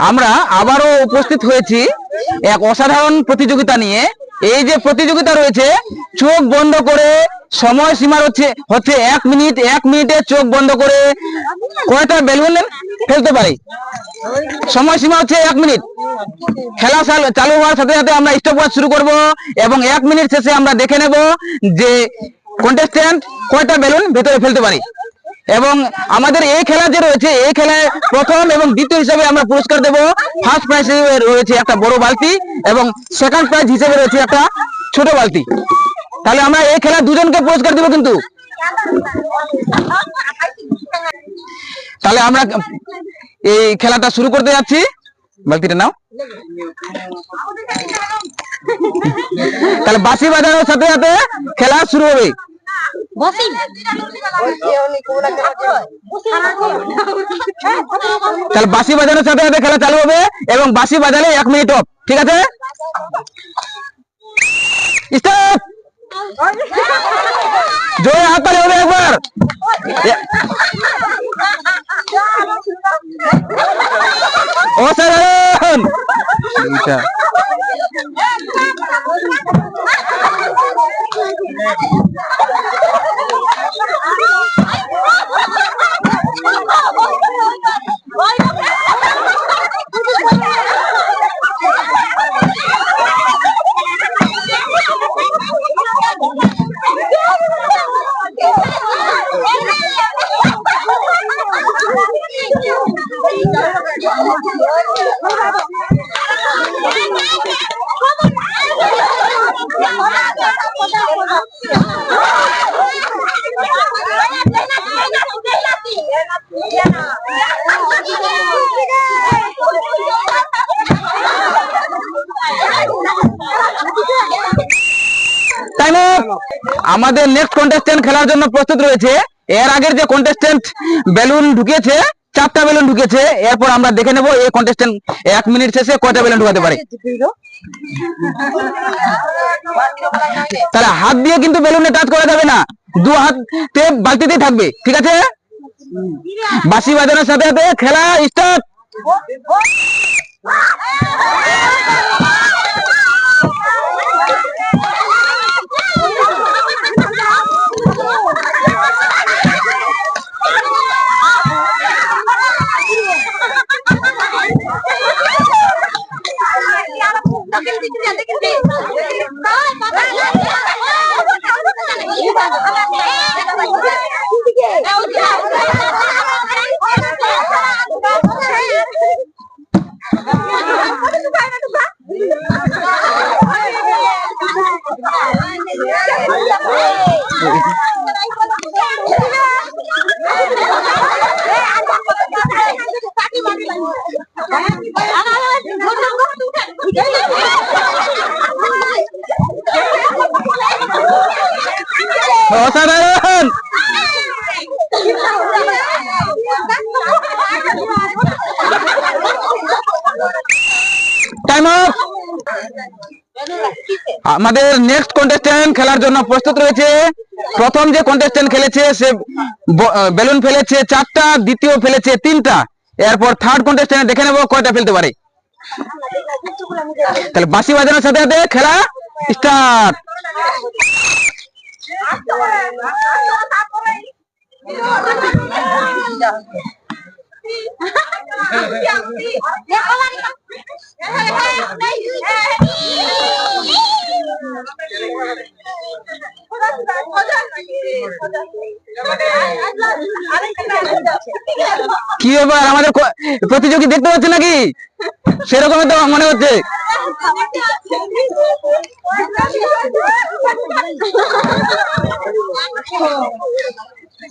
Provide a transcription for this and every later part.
আমরা আবারও উপস্থিত হয়েছি এক অসাধারণ প্রতিযোগিতা নিয়ে। এই যে প্রতিযোগিতা রয়েছে, চোখ বন্ধ করে সময় সীমা হচ্ছে হচ্ছে এক মিনিট, এক মিনিটে চোখ বন্ধ করে কয়টা বেলুন ফেলতে পারি? সময় সীমা হচ্ছে এক মিনিট। খেলা চাল- হওয়ার সাথে সাথে আমরা স্টপ ওয়াচ শুরু করব এবং এক মিনিট শেষে আমরা দেখে নেব যে কন্টেস্ট্যান্ট কয়টা বেলুন ভেতরে ফেলতে পারি। এবং আমাদের এই খেলা যে রয়েছে, এই খেলায় প্রথম এবং দ্বিতীয় হিসাবে আমরা পুরস্কার দেব। ফার্স্ট প্রাইজ রয়েছে একটা বড় বালতি এবং সেকেন্ড প্রাইজ হিসেবে রয়েছে একটা ছোট বালতি। তাহলে আমরা এই খেলা দুজনকে পুরস্কার দেবো কিন্তু। তাহলে আমরা এই খেলাটা শুরু করতে যাচ্ছি। বালতিটা নাও। তাহলে বাসি বাজানোর সাথে সাথে খেলা শুরু হবে। তাহলে বাসি বাজানোর সাথে সাথে খেলা চালু হবে এবং বাসি বাজালে এক মিনিট অফ ঠিক আছে? স্টার্ট জোরে হাত তালি হবে একবার। অসাধারণ আমাদের নেক্সট কন্টেস্টেন্ট খেলার জন্য প্রস্তুত রয়েছে। এর আগের যে কন্টেস্টেন্ট বেলুন ঢুকিয়েছে চারটা বেলুন ঢুকেছে, এরপর আমরা দেখে নেব এই কন্টেস্ট্যান্ট এক মিনিট শেষে কয়টা বেলুন ঢুকাতে পারে। তাহলে হাত দিয়ে কিন্তু বেলুনে টাচ করা যাবে না। দু হাতে বালতিতেই থাকবে, ঠিক আছে? বাসি বাজানোর সাথে সাথে খেলা স্টার্ট আমাদের নেক্সট কন্টেস্ট্যান্ট খেলার জন্য প্রস্তুত রয়েছে। প্রথম যে কন্টেস্ট্যান্ট খেলেছে, সে বেলুন ফেলেছে চারটা, দ্বিতীয় ফেলেছে তিনটা। এরপর থার্ড কন্টেস্ট্যান্ট দেখে নেব কয়টা ফেলতে পারে। তাহলে বাঁশি বাজানোর সাথে সাথে খেলা স্টার্ট কি ব্যাপার আমাদের ক- প্রতিযোগী দেখতে পাচ্ছে নাকি সেরকমই তো মনে হচ্ছে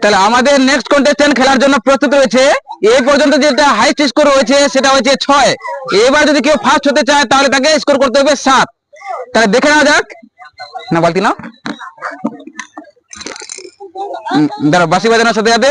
তাহলে আমাদের নেক্সট কন্টেস্টেন্ট খেলার জন্য প্রস্তুত রয়েছে। এই পর্যন্ত যেটা হাইস্ট স্কোর হয়েছে, সেটা হয়েছে ছয়। এবার যদি কেউ ফার্স্ট হতে চায়, তাহলে তাকে স্কোর করতে হবে সাত। তাহলে দেখে নেওয়া যাক। না, বালতি না দাঁড়া বাসি বাজানোর সাথে সাথে।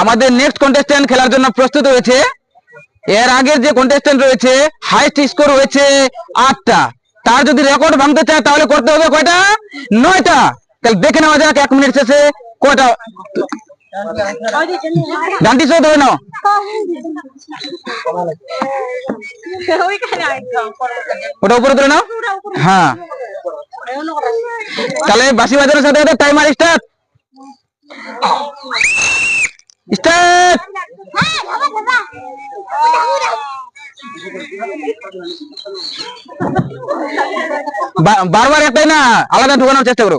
আমাদের নেক্সট কন্টেস্ট্যান্ট খেলার জন্য প্রস্তুত হয়েছে। এর আগের যে কন্টেস্ট্যান্ট রয়েছে হাইস্ট স্কোর হয়েছে আটটা। তার যদি রেকর্ড ভাঙতে চায়, তাহলে করতে হবে কয়টা? নয়টা। তাহলে দেখে নেওয়া যাক, এক মিনিট শেষে কয়টা ডান্টি সহ ধরে নাও ওটা উপরে ধরে নাও হ্যাঁ তাহলে বাসি বাজানোর সাথে সাথে টাইমার স্টার্ট স্টার্ট বারবার একটাই না আলাদা ঢুকানোর চেষ্টা করো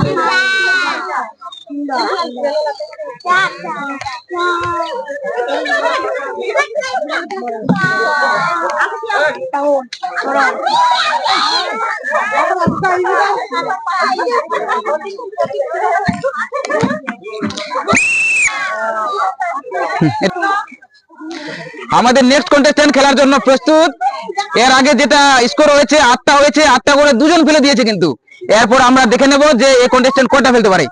আমাদের নেক্সট কন্টেস্ট্যান্ট খেলার জন্য প্রস্তুত। এর আগে যেটা স্কোর হয়েছে, আটটা হয়েছে, আটটা করে দুজন ফেলে দিয়েছে কিন্তু। এরপর আমরা দেখে নেব যে এই কন্টেস্ট্যান্ট কয়টা ফেলতে পারে।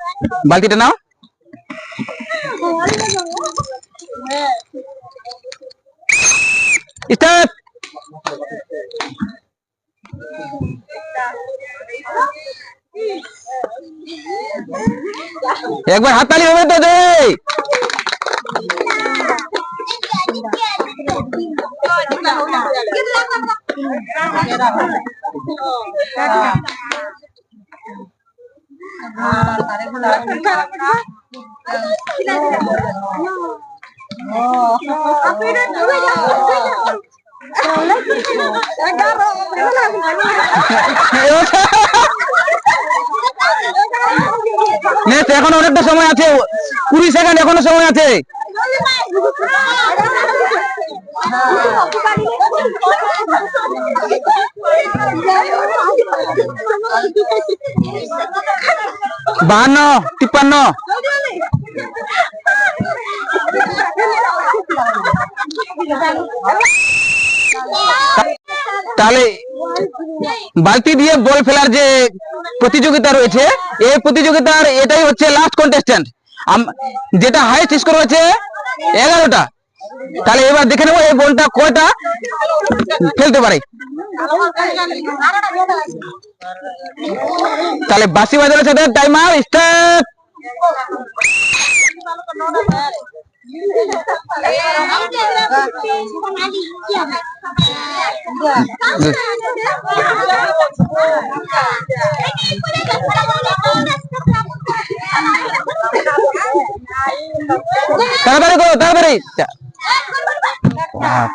বালতিটা নাও। স্টার্ট একবার হাততালি হবে তো দে। এখন অনেকটা সময় আছে কুড়ি সেকেন্ড এখনও সময় আছে। বাহান্ন, তিপ্পান্ন। তাহলে বালতি দিয়ে বল ফেলার যে প্রতিযোগিতা রয়েছে, এই প্রতিযোগিতার এটাই হচ্ছে লাস্ট কন্টেস্ট্যান্ট যেটা হাইস্ট স্কোর হয়েছে, এগারোটা। তাহলে এবার দেখে নেব এই বলটা কয়টা? ফেলতে পারে। তাহলে বাসি বাজারের সাথে টাইমার স্টার্ট তাড়াতাড়ি করো, তাড়াতাড়ি। Wah.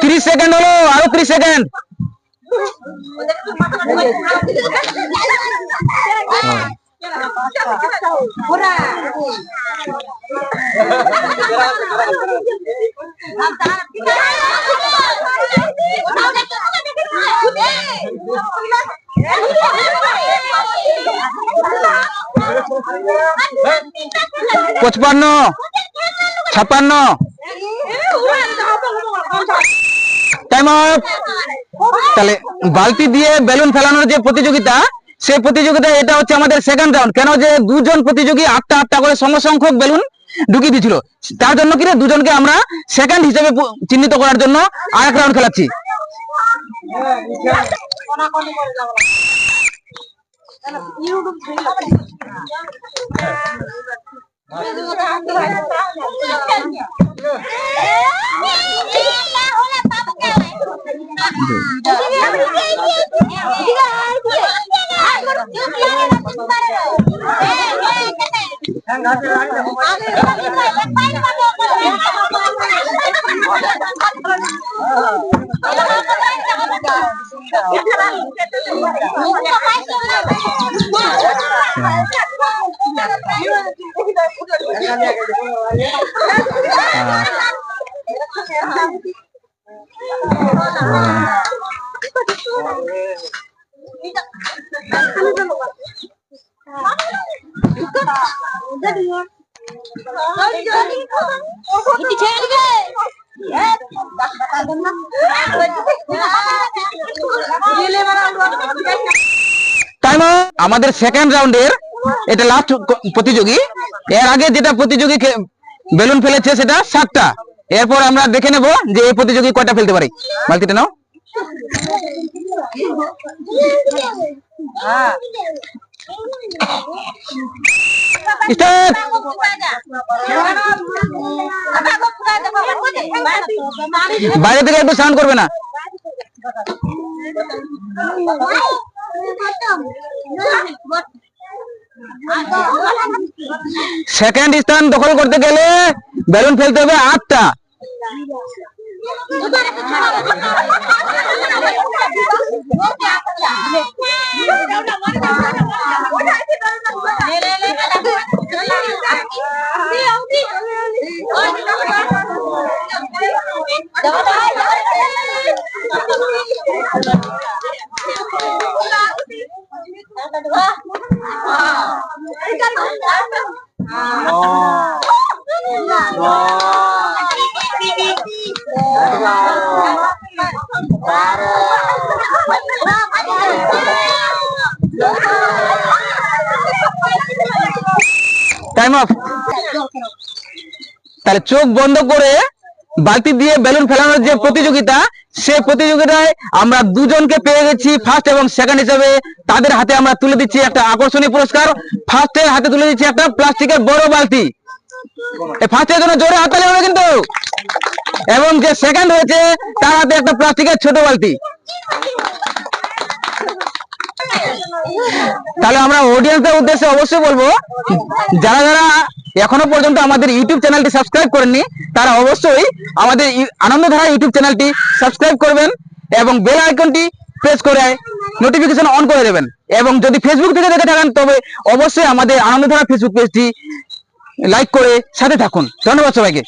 Bang, second dulu, ayo tiris second. Kurang. পঁচপান্ন ছাপ্পান্ন। টাইম তাহলে বালতি দিয়ে বেলুন ফেলানোর যে প্রতিযোগিতা সেই প্রতিযোগিতা এটা হচ্ছে আমাদের সেকেন্ড রাউন্ড কেন যে দুজন প্রতিযোগী আটটা আটটা করে সমসংখ্যক বেলুন ঢুকিয়ে দিয়েছিল? তার জন্য কি রে, দুজনকে আমরা সেকেন্ড হিসেবে চিহ্নিত করার জন্য আর এক রাউন্ড খেলাচ্ছি। কোনাকোনি করে যাব। ইউটিউব Oh টাইম আমাদের সেকেন্ড রাউন্ডের এটা লাস্ট প্রতিযোগী। এর আগে যেটা প্রতিযোগী বেলুন ফেলেছে সেটা সাতটা। এরপর আমরা দেখে নেব যে এই প্রতিযোগী কয়টা ফেলতে পারে। বালতিটা নাও। বাইরে থেকে একটু সাউন্ড করবে না। সেকেন্ড স্থান দখল করতে গেলে বেলুন ফেলতে হবে আটটা। টাইম অফ তাহলে চোখ বন্ধ করে বালতি দিয়ে বেলুন ফেলানোর যে প্রতিযোগিতা, সে প্রতিযোগিতায় আমরা দুজনকে পেয়ে গেছি ফার্স্ট এবং সেকেন্ড হিসেবে। তাদের হাতে আমরা তুলে দিচ্ছি একটা আকর্ষণীয় পুরস্কার। ফার্স্টের হাতে তুলে দিচ্ছি একটা প্লাস্টিকের বড় বালতি। ফার্স্টের জন্য জোরে হাতালি হবে কিন্তু। এবং যে সেকেন্ড হয়েছে, তার হাতে একটা প্লাস্টিকের ছোট বালতি। তাহলে আমরা অডিয়েন্সদের উদ্দেশ্যে অবশ্যই বলব, যারা যারা এখনও পর্যন্ত আমাদের ইউটিউব চ্যানেলটি সাবস্ক্রাইব করেননি, তারা অবশ্যই আমাদের আনন্দধারা ইউটিউব চ্যানেলটি সাবস্ক্রাইব করবেন এবং বেল আইকনটি প্রেস করে নোটিফিকেশন অন করে দেবেন। এবং যদি ফেসবুক থেকে দেখে থাকেন, তবে অবশ্যই আমাদের আনন্দধারা ফেসবুক পেজটি লাইক করে সাথে থাকুন। ধন্যবাদ সবাইকে।